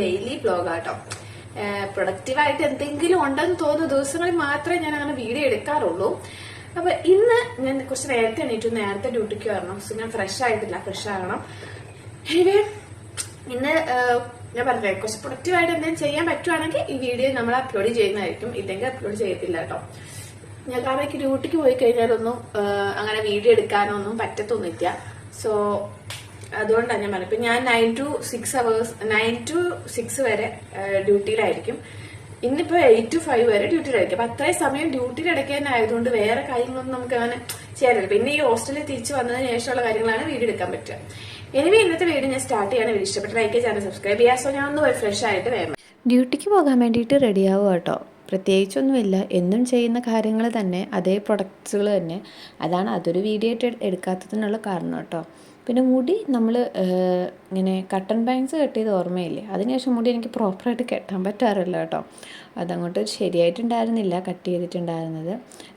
Daily blog വ്ലോഗാട്ടോ പ്രൊഡക്റ്റീവായിട്ട് എന്തെങ്കിലും ഉണ്ടെന്ന് തോന്നുന്ന ദിവസങ്ങളിൽ മാത്രമേ ഞാൻ അങ്ങനെ വീഡിയോ എടുക്കാറുള്ളൂ. അപ്പൊ ഇന്ന് ഞാൻ കുറച്ച് നേരത്തെ എണീറ്റു. നേരത്തെ ഡ്യൂട്ടിക്ക് വരണം. സോ ഞാൻ ഫ്രഷ് ആയിട്ടില്ല. ഫ്രഷ് ആകണം. എനിവേ ഇന്ന് ഞാൻ പറഞ്ഞു കുറച്ച് പ്രൊഡക്റ്റീവായിട്ട് എന്തെങ്കിലും ചെയ്യാൻ പറ്റുവാണെങ്കിൽ ഈ വീഡിയോ നമ്മൾ അപ്ലോഡ് ചെയ്യുന്നതായിരിക്കും. ഇല്ലെങ്കിൽ അപ്ലോഡ് ചെയ്യത്തില്ല കേട്ടോ ഞാൻ കാരണം എനിക്ക് ഡ്യൂട്ടിക്ക് പോയി കഴിഞ്ഞാലൊന്നും അങ്ങനെ വീഡിയോ എടുക്കാനൊന്നും പറ്റത്തൊന്നുമില്ല. സോ അതുകൊണ്ടാണ് ഞാൻ പറഞ്ഞത്. ഇപ്പൊ ഞാൻ nine to six hours nine to six വരെ ഡ്യൂട്ടിയിലായിരിക്കും ഇന്നിപ്പോ എയ്റ്റ് ടു ഫൈവ് വരെ ഡ്യൂട്ടിയിലായിരിക്കും അപ്പൊ അത്രയും സമയം ഡ്യൂട്ടിയിൽ അടയ്ക്കാനായതുകൊണ്ട് വേറെ കാര്യങ്ങളൊന്നും നമുക്ക് അങ്ങനെ ചെയ്യാനില്ല. പിന്നെ ഈ ഹോസ്റ്റലിൽ തിരിച്ചു വന്നതിന് ശേഷമുള്ള കാര്യങ്ങളാണ് വീഡിയോ എടുക്കാൻ പറ്റുക. എനിവേ ഇന്നത്തെ വീഡിയോ ഞാൻ സ്റ്റാർട്ട് ചെയ്യാൻ ഇഷ്ടപ്പെട്ട ലൈക്ക് ചാനൽ സബ്സ്ക്രൈബ് ചെയ്യാം സോ ഞാൻ ഒന്ന് ഫ്രഷ് ആയിട്ട് വേണം ഡ്യൂട്ടിക്ക് പോകാൻ വേണ്ടിയിട്ട് റെഡിയാവുക കേട്ടോ. പ്രത്യേകിച്ചൊന്നുമില്ല. എന്നും ചെയ്യുന്ന കാര്യങ്ങൾ തന്നെ അതേ പ്രൊഡക്ട്സുകൾ തന്നെ. അതാണ് അതൊരു വീഡിയോ ആയിട്ട് എട്- എടുക്കാത്തതിനുള്ള കാരണം കേട്ടോ. പിന്നെ മുടി നമ്മൾ ഇങ്ങനെ കട്ടൺ ബാങ്ക്സ് കെട്ടിയത് ഓർമ്മയില്ലേ? അതിനുശേഷം മുടി എനിക്ക് പ്രോപ്പറായിട്ട് കെട്ടാൻ പറ്റാറില്ല കേട്ടോ. അതങ്ങോട്ട് ശരിയായിട്ടുണ്ടായിരുന്നില്ല കട്ട് ചെയ്തിട്ടുണ്ടായിരുന്നത്.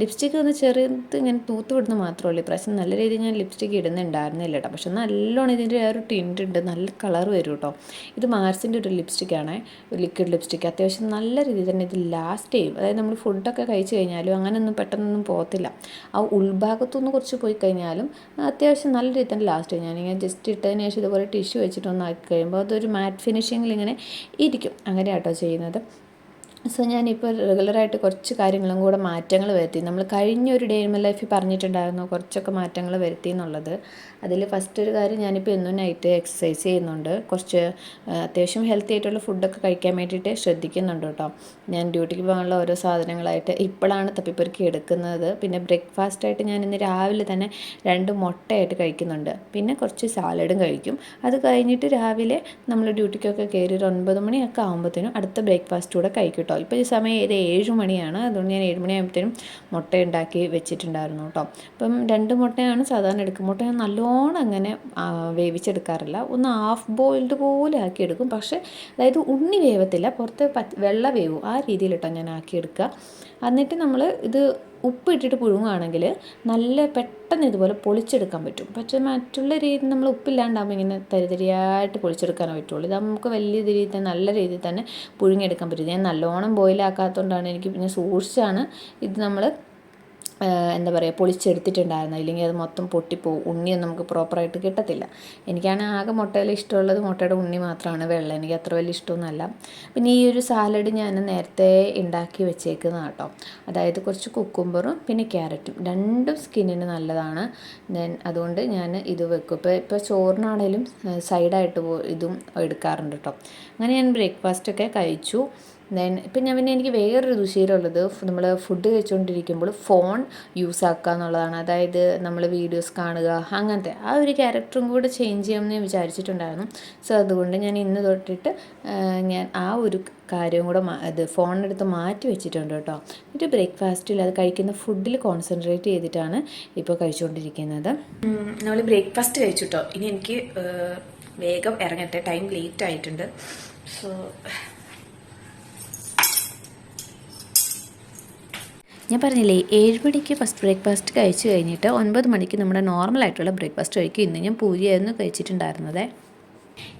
ലിപ്സ്റ്റിക്ക് ഒന്ന് ചെറുത് ഇങ്ങനെ തൂത്ത് വിടുന്ന മാത്രമേ ഉള്ളൂ. ഇപ്രാവശ്യം നല്ല രീതിയിൽ ഞാൻ ലിപ്സ്റ്റിക്ക് ഇടുന്നുണ്ടായിരുന്നില്ല കേട്ടോ. പക്ഷെ നല്ലോണം ഇതിന്റെ ഒരു ടിന്റ് ഉണ്ട് നല്ല കളർ വരും കേട്ടോ. ഇത് മാർസിന്റെ ഒരു ലിപ്സ്റ്റിക്കാണ് ലിക്വിഡ് ലിപ്സ്റ്റിക്ക് അത്യാവശ്യം നല്ല രീതിയിൽ തന്നെ ഇത് ലാസ്റ്റ് ചെയ്യും. അതായത് നമ്മൾ ഫുഡൊക്കെ കഴിച്ച് കഴിഞ്ഞാലും അങ്ങനെയൊന്നും പെട്ടെന്നൊന്നും പോകത്തില്ല. ആ ഉൾഭാഗത്തുനിന്ന് കുറച്ച് പോയി കഴിഞ്ഞാലും അത്യാവശ്യം നല്ല രീതിയിൽ തന്നെ ലാസ്റ്റ് ചെയ്യും. ഞാനിങ്ങനെ ജസ്റ്റ് ഇട്ടതിന് ശേഷം ഇതുപോലെ ടിഷ്യൂ വെച്ചിട്ടൊന്നാക്കി കഴിയുമ്പോൾ അതൊരു മാറ്റ് ഫിനിഷിങ്ങിൽ ഇങ്ങനെ ഇരിക്കും. അങ്ങനെയാട്ടോ ചെയ്യുന്നത്. സോ ഞാനിപ്പോൾ റെഗുലറായിട്ട് കുറച്ച് കാര്യങ്ങളും കൂടെ മാറ്റങ്ങൾ വരുത്തി. നമ്മൾ കഴിഞ്ഞ ഒരു ഡേ മൈ ലൈഫിൽ പറഞ്ഞിട്ടുണ്ടായിരുന്നു കുറച്ചൊക്കെ മാറ്റങ്ങൾ വരുത്തി എന്നുള്ളത്. അതിൽ ഫസ്റ്റ് ഒരു കാര്യം ഞാനിപ്പോൾ എന്നും നൈറ്റ് എക്സസൈസ് ചെയ്യുന്നുണ്ട്. കുറച്ച് അത്യാവശ്യം ഹെൽത്തി ആയിട്ടുള്ള ഫുഡൊക്കെ കഴിക്കാൻ വേണ്ടിയിട്ട് ശ്രദ്ധിക്കുന്നുണ്ട് കേട്ടോ. ഞാൻ ഡ്യൂട്ടിക്ക് പോകാനുള്ള ഓരോ സാധനങ്ങളായിട്ട് ഇപ്പോഴാണ് തപ്പിപ്പെറുക്കി എടുക്കുന്നത്. പിന്നെ ബ്രേക്ക്ഫാസ്റ്റായിട്ട് ഞാൻ ഇന്ന് രാവിലെ തന്നെ രണ്ട് മുട്ടയായിട്ട് കഴിക്കുന്നുണ്ട്. പിന്നെ കുറച്ച് സാലഡും കഴിക്കും. അത് കഴിഞ്ഞിട്ട് രാവിലെ നമ്മൾ ഡ്യൂട്ടിക്കൊക്കെ കയറി ഒരു ഒൻപത് മണിയൊക്കെ ആകുമ്പോഴത്തേനും അടുത്ത ബ്രേക്ക്ഫാസ്റ്റ് കൂടെ കഴിക്കും കേട്ടോ. ഇപ്പോൾ ഈ സമയം ഒരു ഏഴ് മണിയാണ്. അതുകൊണ്ട് ഞാൻ ഏഴ് മണിയാകുമ്പോഴത്തേനും മുട്ട ഉണ്ടാക്കി വെച്ചിട്ടുണ്ടായിരുന്നു കേട്ടോ. അപ്പം രണ്ട് മുട്ടയാണ് സാധാരണ എടുക്കുക മുട്ട ഞാൻ നല്ലോണം അങ്ങനെ വേവിച്ചെടുക്കാറില്ല. ഒന്ന് ഹാഫ് ബോയിൽഡ് പോലെ ആക്കി എടുക്കും പക്ഷേ അതായത് ഉണ്ണി വേവത്തില്ല. പുറത്ത് പച്ച വെള്ള വേവും. ആ രീതിയിൽ കേട്ടോ ഞാൻ ആക്കിയെടുക്കുക. എന്നിട്ട് നമ്മൾ ഇത് ഉപ്പ് ഇട്ടിട്ട് പുഴുങ്ങുകയാണെങ്കിൽ നല്ല പെട്ടെന്ന് ഇതുപോലെ പൊളിച്ചെടുക്കാൻ പറ്റും. പക്ഷേ മറ്റുള്ള രീതി നമ്മൾ ഉപ്പില്ലാണ്ടാകുമ്പോൾ ഇങ്ങനെ തരിതരിയായിട്ട് പൊളിച്ചെടുക്കാനേ പറ്റുള്ളൂ. ഇത് നമുക്ക് വലിയ രീതിയിൽ തന്നെ നല്ല രീതിയിൽ തന്നെ പുഴുങ്ങിയെടുക്കാൻ പറ്റും. ഞാൻ നല്ലോണം ബോയിലാക്കാത്തതുകൊണ്ടാണ് എനിക്ക് പിന്നെ സൂക്ഷിച്ചാണ് ഇത് നമ്മൾ എന്താ പറയുക പൊളിച്ചെടുത്തിട്ടുണ്ടായിരുന്നു. ഇല്ലെങ്കിൽ അത് മൊത്തം പൊട്ടിപ്പോവും. ഉണ്ണിയൊന്നും നമുക്ക് പ്രോപ്പറായിട്ട് കിട്ടത്തില്ല. എനിക്കാണ് ആകെ മുട്ടയിൽ ഇഷ്ടമുള്ളത് മുട്ടയുടെ ഉണ്ണി മാത്രമാണ് വെള്ളം. എനിക്ക് അത്ര വലിയ ഇഷ്ടമൊന്നുമല്ല. പിന്നെ ഈ ഒരു സാലഡ് ഞാൻ നേരത്തെ ഉണ്ടാക്കി വെച്ചേക്കുന്ന കേട്ടോ. അതായത് കുറച്ച് കുക്കുംബറും പിന്നെ ക്യാരറ്റും രണ്ടും സ്കിന്നിന് നല്ലതാണ്. ദെൻ അതുകൊണ്ട് ഞാൻ ഇത് വെക്കും. ഇപ്പോൾ ഇപ്പോൾ ചോറിനാണേലും സൈഡായിട്ട് ഇതും എടുക്കാറുണ്ട് കേട്ടോ. അങ്ങനെ ഞാൻ ബ്രേക്ക്ഫാസ്റ്റൊക്കെ കഴിച്ചു. ദെൻ ഇപ്പം ഞാൻ പിന്നെ എനിക്ക് വേറൊരു ദുശീലമുള്ളത് നമ്മൾ ഫുഡ് കഴിച്ചുകൊണ്ടിരിക്കുമ്പോൾ ഫോൺ യൂസ് ആക്കുക എന്നുള്ളതാണ്. അതായത് നമ്മൾ വീഡിയോസ് കാണുക അങ്ങനത്തെ ആ ഒരു ക്യാരക്ടറും കൂടെ ചേഞ്ച് ചെയ്യാമെന്ന് ഞാൻ വിചാരിച്ചിട്ടുണ്ടായിരുന്നു. സോ അതുകൊണ്ട് ഞാൻ ഇന്ന് തൊട്ടിട്ട് ഞാൻ ആ ഒരു കാര്യവും കൂടെ ഇത് ഫോണെടുത്ത് മാറ്റി വെച്ചിട്ടുണ്ട് കേട്ടോ. എന്നിട്ട് ബ്രേക്ക്ഫാസ്റ്റിൽ അത് കഴിക്കുന്ന ഫുഡിൽ കോൺസെൻട്രേറ്റ് ചെയ്തിട്ടാണ് ഇപ്പോൾ കഴിച്ചുകൊണ്ടിരിക്കുന്നത് നമ്മൾ ബ്രേക്ക്ഫാസ്റ്റ് കഴിച്ചിട്ടോ. ഇനി എനിക്ക് വേഗം ഇറങ്ങട്ടെ. ടൈം ലേറ്റ് ആയിട്ടുണ്ട്. സോ ഞാൻ പറഞ്ഞില്ലേ ഏഴ് മണിക്ക് ഫസ്റ്റ് ബ്രേക്ക്ഫാസ്റ്റ് കഴിച്ചു കഴിഞ്ഞിട്ട് ഒൻപത് മണിക്ക് നമ്മുടെ നോർമൽ ആയിട്ടുള്ള ബ്രേക്ക്ഫാസ്റ്റ് കഴിക്കും. ഇന്ന് ഞാൻ പൂരിയായിരുന്നു കഴിച്ചിട്ടുണ്ടായിരുന്നത്.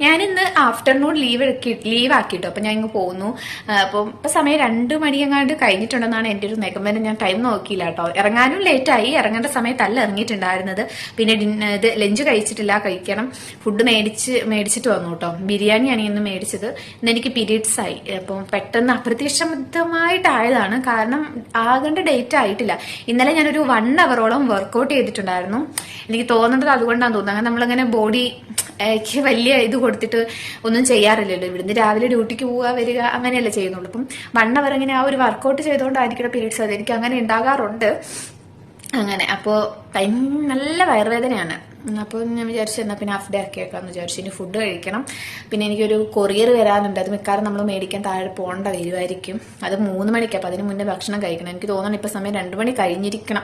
ഞാനിന്ന് ആഫ്റ്റർനൂൺ ലീവ് എടുക്കി ലീവ് ആക്കിട്ടോ അപ്പൊ ഞാൻ ഇങ്ങ് പോകുന്നു അപ്പൊ ഇപ്പൊ സമയം രണ്ട് മണിയെങ്ങാണ്ട് കഴിഞ്ഞിട്ടുണ്ടെന്നാണ് എന്റെ ഒരു നിഗമനം. ഞാൻ ടൈം നോക്കിയില്ല കേട്ടോ. ഇറങ്ങാനും ലേറ്റ് ആയി. ഇറങ്ങേണ്ട സമയത്തല്ല ഇറങ്ങിയിട്ടുണ്ടായിരുന്നത്. പിന്നെ ഇത് ലഞ്ച് കഴിച്ചിട്ടില്ല. കഴിക്കണം. ഫുഡ് മേടിച്ച് മേടിച്ചിട്ട് വന്നു കേട്ടോ. ബിരിയാണിയാണ് ഇന്ന് മേടിച്ചത്. ഇന്ന് എനിക്ക് പീരീഡ്സ് ആയി. അപ്പം പെട്ടെന്ന് അപ്രതീക്ഷിതമായിട്ടായതാണ്. കാരണം ആകേണ്ട ഡേറ്റ് ആയിട്ടില്ല. ഇന്നലെ ഞാനൊരു വൺ അവറോളം വർക്കൗട്ട് ചെയ്തിട്ടുണ്ടായിരുന്നു. എനിക്ക് തോന്നുന്നത് അതുകൊണ്ടാണ് തോന്നുന്നത് അങ്ങനെ നമ്മളിങ്ങനെ ബോഡി എനിക്ക് വലിയ ഇത് കൊടുത്തിട്ട് ഒന്നും ചെയ്യാറില്ലല്ലോ. ഇവിടുന്ന് രാവിലെ ഡ്യൂട്ടിക്ക് പോവുക വരിക അങ്ങനെയല്ലേ ചെയ്യുന്നുള്ളൂ. അപ്പം വൺ അവർ ഇങ്ങനെ ആ ഒരു വർക്കൗട്ട് ചെയ്തുകൊണ്ടായിരിക്കണം പീരീഡ്സ് അത്. എനിക്ക് അങ്ങനെ ഉണ്ടാകാറുണ്ട്. അങ്ങനെ. അപ്പോൾ നല്ല വയറുവേദനയാണ്. അപ്പോൾ ഞാൻ വിചാരിച്ചു എന്നാൽ പിന്നെ ഹാഫ് ഡേ ആക്കിയേക്കാന്ന് വിചാരിച്ചു. ഇനി ഫുഡ് കഴിക്കണം. പിന്നെ എനിക്കൊരു കൊറിയർ വരാനുണ്ട്. അത് മിക്കവാറും നമ്മൾ മേടിക്കാൻ താഴെ പോകേണ്ട വരുമായിരിക്കും അത് മൂന്ന് മണിക്ക്. അപ്പോൾ അതിന് മുന്നേ ഭക്ഷണം കഴിക്കണം. എനിക്ക് തോന്നുന്നു ഇപ്പോൾ സമയം രണ്ട് മണി കഴിഞ്ഞിരിക്കണം.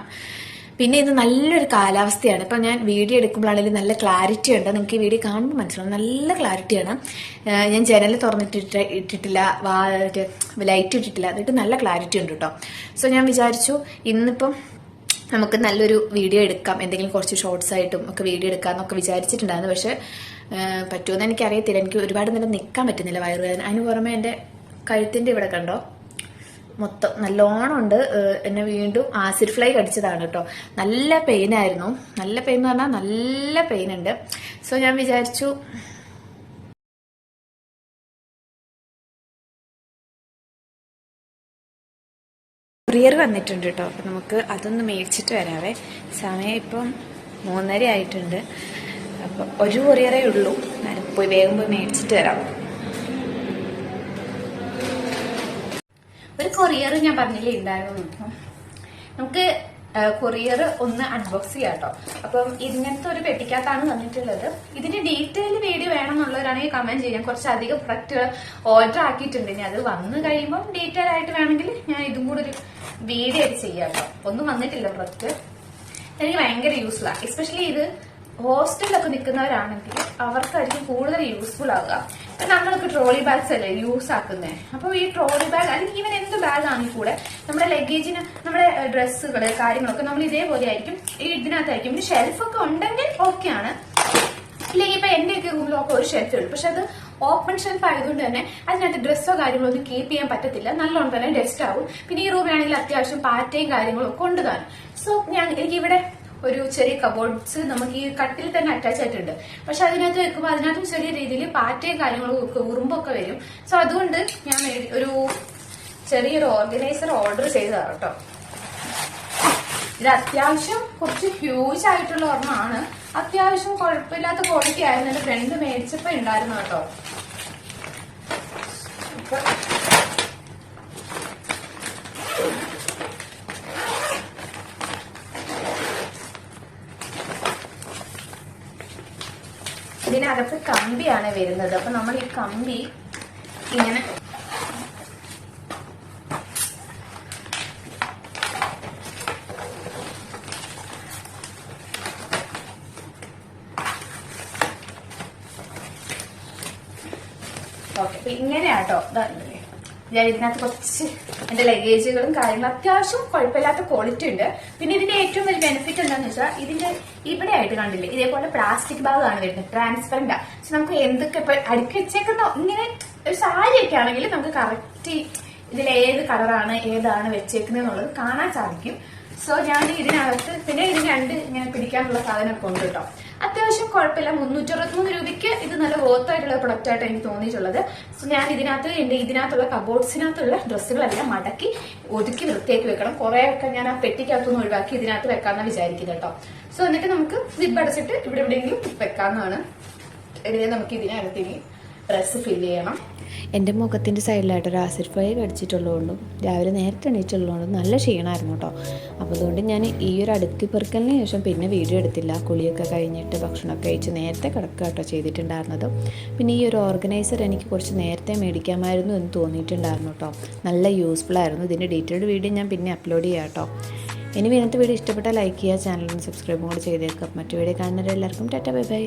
പിന്നെ ഇത് നല്ലൊരു കാലാവസ്ഥയാണ്. ഇപ്പം ഞാൻ വീഡിയോ എടുക്കുമ്പോഴാണെങ്കിലും നല്ല ക്ലാരിറ്റി ഉണ്ട്. നിങ്ങൾക്ക് ഈ വീഡിയോ കാണുമ്പോൾ മനസ്സിലാവും. നല്ല ക്ലാരിറ്റിയാണ് ഞാൻ ജനൽ തുറന്നിട്ടിട്ട് ഇട്ടിട്ടില്ല. വാ ലൈറ്റ് ഇട്ടിട്ടില്ല. എന്നിട്ട് നല്ല ക്ലാരിറ്റി ഉണ്ട് കേട്ടോ സോ ഞാൻ വിചാരിച്ചു ഇന്നിപ്പം നമുക്ക് നല്ലൊരു വീഡിയോ എടുക്കാം. എന്തെങ്കിലും കുറച്ച് ഷോർട്സ് ആയിട്ടും ഒക്കെ വീഡിയോ എടുക്കാമെന്നൊക്കെ വിചാരിച്ചിട്ടുണ്ടായിരുന്നു. പക്ഷേ പറ്റുമെന്ന് എനിക്കറിയത്തില്ല. എനിക്ക് ഒരുപാട് നേരം നിൽക്കാൻ പറ്റുന്നില്ല വയറുവേദന. അതിന് പുറമെ എന്റെ കഴുത്തിന്റെ ഇവിടെ കണ്ടോ? മൊത്തം നല്ലോണം ഉണ്ട് എന്നെ വീണ്ടും ആസിഡ് ഫ്ലൈ കടിച്ചതാണ് കേട്ടോ. നല്ല പെയിൻ ആയിരുന്നു. നല്ല പെയിൻ എന്ന് പറഞ്ഞാൽ നല്ല പെയിൻ ഉണ്ട്. സോ ഞാൻ വിചാരിച്ചു കൊറിയർ വന്നിട്ടുണ്ട് കേട്ടോ. അപ്പം നമുക്ക് അതൊന്ന് മേടിച്ചിട്ട് വരാവേ. സമയം ഇപ്പം മൂന്നര ആയിട്ടുണ്ട് അപ്പം ഒരു കൊറിയറേ ഉള്ളൂ. പോയി വേഗം പോയി മേടിച്ചിട്ട് വരാം. ഒരു കൊറിയർ ഞാൻ പറഞ്ഞില്ലേ ഉണ്ടായിരുന്നു നമുക്ക് കൊറിയർ ഒന്ന് അൺബോക്സ് ചെയ്യാം കേട്ടോ അപ്പം ഇങ്ങനത്തെ ഒരു പെട്ടിക്കകത്താണ് വന്നിട്ടുള്ളത്. ഇതിന്റെ ഡീറ്റെയിൽ വീഡിയോ വേണം എന്നുള്ളവരാണെങ്കിൽ കമന്റ് ചെയ്യാം. കുറച്ചധികം പ്രൊഡക്റ്റുകൾ ഓർഡർ ആക്കിയിട്ടുണ്ട്. ഇനി അത് വന്നു കഴിയുമ്പോൾ ഡീറ്റെയിൽ ആയിട്ട് വേണമെങ്കിൽ ഞാൻ ഇതും കൂടെ ഒരു വീഡിയോ ആയിട്ട് ചെയ്യാം കേട്ടോ ഒന്നും വന്നിട്ടില്ല പ്രൊഡക്റ്റ് എനിക്ക് ഭയങ്കര യൂസ്ഫുൾ ആണ് എസ്പെഷ്യലി ഇത് ഹോസ്റ്റലിലൊക്കെ നിൽക്കുന്നവരാണെങ്കിൽ അവർക്കായിരിക്കും കൂടുതൽ യൂസ്ഫുൾ ആവുക. ഇപ്പൊ നമ്മളൊക്കെ ട്രോളി ബാഗ്സ് അല്ലേ യൂസ് ആക്കുന്നത് അപ്പൊ ഈ ട്രോളി ബാഗ് അല്ലെങ്കിൽ ഈവൻ എന്ത് ബാഗ് ആണെങ്കിൽ കൂടെ നമ്മുടെ ലഗേജിന് നമ്മുടെ ഡ്രസ്സുകൾ കാര്യങ്ങളൊക്കെ നമ്മൾ ഇതേപോലെ ആയിരിക്കും ഈ ഇതിനകത്തായിരിക്കും. പിന്നെ ഷെൽഫൊക്കെ ഉണ്ടെങ്കിൽ ഓക്കെയാണ് ഇല്ലെങ്കിൽ ഇപ്പൊ എന്റെയൊക്കെ റൂമിലൊക്കെ ഒരു ഷെൽഫ് ഉള്ളൂ. പക്ഷെ അത് ഓപ്പൺ ഷെൽഫ് ആയതുകൊണ്ട് തന്നെ അതിനകത്ത് ഡ്രസ്സോ കാര്യങ്ങളോ ഒന്നും കീപ്പ് ചെയ്യാൻ പറ്റത്തില്ല. നല്ലോണം തന്നെ ഡസ്റ്റ് ആവും. പിന്നെ ഈ റൂമിലാണെങ്കിൽ അത്യാവശ്യം പാറ്റയും കാര്യങ്ങളും ഒക്കെ ഉണ്ട് സോ ഞാൻ എനിക്ക് ഇവിടെ ഒരു ചെറിയ കബോർഡ്സ് നമുക്ക് ഈ കട്ടിൽ തന്നെ അറ്റാച്ച് ആയിട്ടുണ്ട്. പക്ഷെ അതിനകത്ത് വെക്കുമ്പോൾ അതിനകത്തും ചെറിയ രീതിയിൽ പാറ്റയും കാര്യങ്ങളും ഒക്കെ ഉറുമ്പൊക്കെ വരും. സോ അതുകൊണ്ട് ഞാൻ ഒരു ചെറിയൊരു ഓർഗനൈസർ ഓർഡർ ചെയ്തതാണ് കേട്ടോ. ഇത് അത്യാവശ്യം കുറച്ച് ഹ്യൂജ് ആയിട്ടുള്ള ഒരെണ്ണമാണ്. അത്യാവശ്യം കുഴപ്പമില്ലാത്ത ക്വാളിറ്റി ആയിരുന്നു. എന്റെ ഫ്രണ്ട് മേടിച്ചപ്പോ ഉണ്ടായിരുന്നു കേട്ടോ. ഇതിനകത്ത് കമ്പിയാണ് വരുന്നത്. അപ്പൊ നമ്മൾ ഈ കമ്പി ഇങ്ങനെ ഇങ്ങനെയാട്ടോ. ഞാൻ ഇതിനകത്ത് കുറച്ച് എന്റെ ലഗേജുകളും കാര്യങ്ങളും അത്യാവശ്യം കുഴപ്പമില്ലാത്ത ക്വാളിറ്റി ഉണ്ട്. പിന്നെ ഇതിന്റെ ഏറ്റവും വലിയ ബെനിഫിറ്റ് എന്താണെന്ന് വെച്ചാൽ ഇതിന്റെ ഇവിടെ ആയിട്ട് കണ്ടില്ലേ? ഇതേപോലെ പ്ലാസ്റ്റിക് ബാഗാണ് വരുന്നത്. ട്രാൻസ്പെറന്റ് സോ നമുക്ക് എന്തൊക്കെ ഇപ്പൊ അടുക്കി വെച്ചേക്കുന്ന ഇങ്ങനെ ഒരു സാരിയൊക്കെ ആണെങ്കിൽ നമുക്ക് കറക്റ്റ് ഇതിൽ ഏത് കളറാണ് ഏതാണ് വെച്ചേക്കുന്നത് എന്നുള്ളത് കാണാൻ സാധിക്കും. സോ ഞാൻ ഇതിനകത്ത് പിന്നെ ഇതിന് രണ്ട് ഇങ്ങനെ പിടിക്കാനുള്ള സാധനമൊക്കെ ഉണ്ട് കേട്ടോ. അത്യാവശ്യം കുഴപ്പമില്ല. മുന്നൂറ്റി അറുപത്തിമൂന്ന് രൂപയ്ക്ക് ഇത് നല്ല വർത്ത് ആയിട്ടുള്ള പ്രൊഡക്റ്റ് ആയിട്ട് എനിക്ക് തോന്നിയിട്ടുള്ളത്. സോ ഞാൻ ഇതിനകത്ത് എന്റെ ഇതിനകത്തുള്ള കബോർഡ്സിനകത്തുള്ള ഡ്രസ്സുകളെല്ലാം മടക്കി ഒതുക്കി വൃത്തിയാക്കി വെക്കണം. കുറെ ഒക്കെ ഞാൻ ആ പെട്ടിക്കകത്തുനിന്ന് ഒഴിവാക്കി ഇതിനകത്ത് വെക്കാമെന്നാണ് വിചാരിക്കുന്നത് കേട്ടോ. സോ എന്നിട്ട് നമുക്ക് സിബ് അടച്ചിട്ട് ഇവിടെ എവിടെയെങ്കിലും വെക്കാവുന്നതാണ്. ഇതിനെ നമുക്ക് ഇതിനകത്ത് ഇനി ഡ്രസ്സ് ഫില്ല് ചെയ്യണം. എന്റെ മുഖത്തിന്റെ സൈഡിലായിട്ട് ഒരു ആസിഡ് ഫ്ലൈ കടിച്ചിട്ടുള്ളതുകൊണ്ടും രാവിലെ നേരത്തെ എണീറ്റുള്ളതുകൊണ്ടും നല്ല ക്ഷീണമായിരുന്നു കേട്ടോ. അപ്പോൾ അതുകൊണ്ട് ഞാൻ ഈ ഒരു അടുക്കി പെറുക്കലിന് ശേഷം പിന്നെ വീഡിയോ എടുത്തില്ല. കുളിയൊക്കെ കഴിഞ്ഞിട്ട് ഭക്ഷണമൊക്കെ കഴിച്ച് നേരത്തെ കിടക്കുക കേട്ടോ ചെയ്തിട്ടുണ്ടായിരുന്നത്. പിന്നെ ഈ ഒരു ഓർഗനൈസർ എനിക്ക് കുറച്ച് നേരത്തെ മേടിക്കാമായിരുന്നു എന്ന് തോന്നിയിട്ടുണ്ടായിരുന്നു കേട്ടോ. നല്ല യൂസ്ഫുൾ ആയിരുന്നു. ഇതിന്റെ ഡീറ്റെയിൽഡ് വീഡിയോ ഞാൻ പിന്നെ അപ്ലോഡ് ചെയ്യാം കേട്ടോ. ഇനി ഇന്നത്തെ വീഡിയോ ഇഷ്ടപ്പെട്ടാൽ ലൈക്ക് ചെയ്യുക ചാനലിന് സബ്സ്ക്രൈബും കൂടെ ചെയ്തേക്കാം മറ്റു വീഡിയോ കാണുന്നവരെല്ലാവർക്കും ടാറ്റ ബൈ ബൈ.